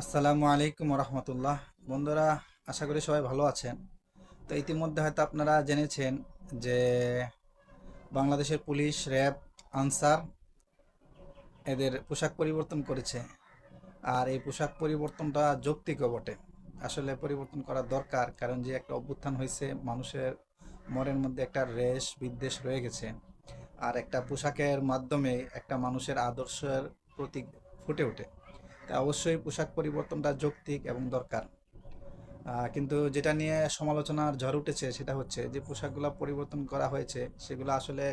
আসসালামু আলাইকুম রহমতুল্লাহ বন্ধুরা, আশা করি সবাই ভালো আছেন। তো ইতিমধ্যে হয়তো আপনারা জেনেছেন যে বাংলাদেশের পুলিশ, র্যাব, আনসার এদের পোশাক পরিবর্তন করেছে। আর এই পোশাক পরিবর্তনটা যৌক্তিকও বটে। আসলে পরিবর্তন করা দরকার, কারণ যে একটা অভ্যুত্থান হয়েছে, মানুষের মনের মধ্যে একটা রেশ, বিদ্বেষ রয়ে গেছে। আর একটা পোশাকের মাধ্যমে একটা মানুষের আদর্শের প্রতীক ফুটে ওঠে। তা অবশ্যই পোশাক পরিবর্তনটা যৌক্তিক এবং দরকার। কিন্তু যেটা নিয়ে সমালোচনার ঝড় উঠেছে সেটা হচ্ছে যে, পোশাকগুলো পরিবর্তন করা হয়েছে, সেগুলো আসলে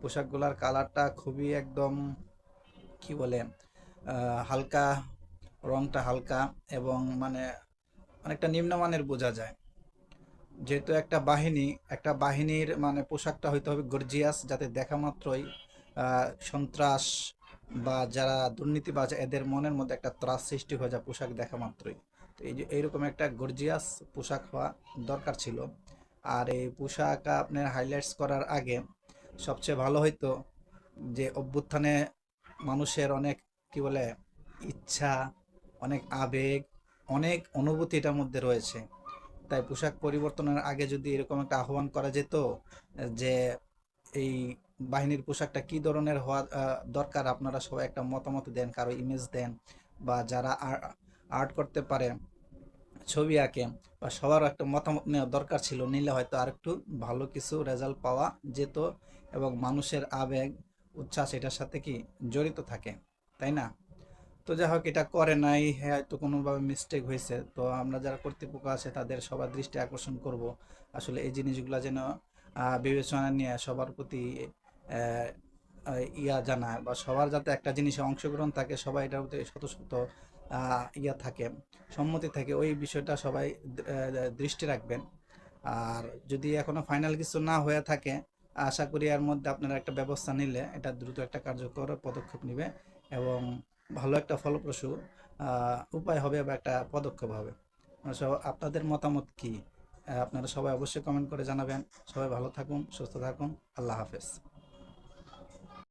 পোশাকগুলোর কালারটা খুবই একদম, কি বলে হালকা, রংটা হালকা এবং মানে অনেকটা নিম্নমানের বোঝা যায়। যেহেতু একটা বাহিনী, একটা বাহিনীর মানে পোশাকটা হইতে হবে গর্জিয়াস, যাতে দেখা মাত্রই সন্ত্রাস বা যারা দুর্নীতিবাজ, এদের মনের মধ্যে একটা ত্রাস সৃষ্টি হয়ে যায় পোশাক দেখা মাত্রই। তো এই যে এইরকম একটা গর্জিয়াস পোশাক হওয়া দরকার ছিল। আর এই পোশাক আপনার হাইলাইটস করার আগে সবচেয়ে ভালো হইতো যে অভ্যুত্থানে মানুষের অনেক কি বলে, ইচ্ছা, অনেক আবেগ, অনেক অনুভূতি এটার মধ্যে রয়েছে। তাই পোশাক পরিবর্তনের আগে যদি এরকম একটা আহ্বান করা যেত যে এই বাহিনীর পোশাকটা কি ধরনের হওয়া দরকার? আপনারা সবাই একটা মতামত দেন, কারও ইমেজ দেন, বা যারা আর্ট করতে পারে, ছবি আঁকে, বা সবার একটা মতামত নেওয়া দরকার ছিল, নিলে হয়তো আরেকটু ভালো কিছু রেজাল্ট পাওয়া যেত, এবং মানুষের আবেগ, উচ্ছ্বাস এটার সাথে কি জড়িত থাকে, তাই না? তো যাই হোক, এটা করে নাই, হয়তো কোনোভাবে মিস্টেক হয়েছে, তো আমরা যারা কর্তৃপক্ষ আছে, তাদের সবার দৃষ্টি আকর্ষণ করব। আসলে এই জিনিসগুলো যেন বিবেচনা নিয়ে সবার প্রতি ইয়া জানায় বা সবার যাতে একটা জিনিসে অংশগ্রহণ থাকে, সবাই এটার প্রতি শত শত ইয়া থাকে, সম্মতি থাকে, ওই বিষয়টা সবাই দৃষ্টি রাখবেন। আর যদি এখনও ফাইনাল কিছু না হয়ে থাকে, আশা করি এর মধ্যে আপনারা একটা ব্যবস্থা নিলে এটা দ্রুত একটা কার্যকর পদক্ষেপ নেবে এবং ভালো একটা ফলপ্রসূ উপায় হবে বা একটা পদক্ষেপ হবে। আপনাদের মতামত কি? আপনারা সবাই অবশ্যই কমেন্ট করে জানাবেন। সবাই ভালো থাকুন, সুস্থ থাকুন। আল্লাহ হাফেজ।